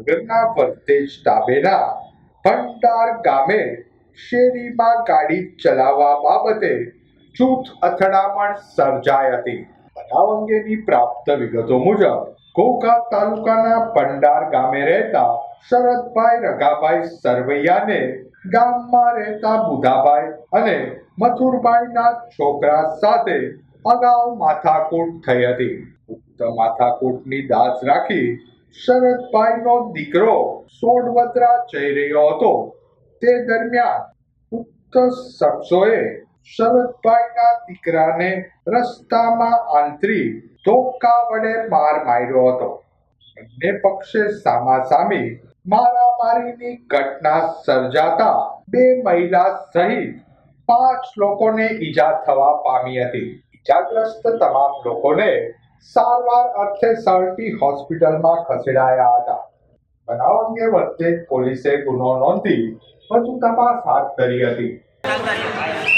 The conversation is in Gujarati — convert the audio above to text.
નગરના વર્તેજ ડાબેના ભંડાર ગામે શેરીમાં ગાડી ચલાવવા બાબતે જૂથ અથડામણ સર્જાઈ હતી. બનાવ અંગેની પ્રાપ્ત વિગતો મુજબ, ઘોઘા તાલુકાના પંડાર ગામે રહેતા શરદભાઈ રઘાભાઈ સરવૈયાને ગામમાં રહેતા બુધાભાઈ અને મથુરભાઈના છોકરા સાથે અગાઉ માથાકૂટ થઈ હતી. ઉક્ત માથાકૂટની દાસ રાખી શરદભાઈનો દીકરો સોડવદરા જઈ રહ્યો હતો. તે દરમિયાન ઉક્ત શખ્સોએ શરદભાઈના દીકરાને રસ્તામાં આંતરી ધોકા વડે માર માર્યો હતો. બંને પક્ષે સામાસામી મારામારીની ઘટના સર્જાતા બે મહિલા સહિત પાંચ લોકોને ઈજા થવા પામી હતી. ઈજાગ્રસ્ત તમામ લોકોને સારવાર અર્થે સરટી હોસ્પિટલમાં ખસેડાયા હતા. બનાવ અંગે વચ્ચે પોલીસે ગુનો નોંધી વધુ તપાસ હાથ ધરી હતી.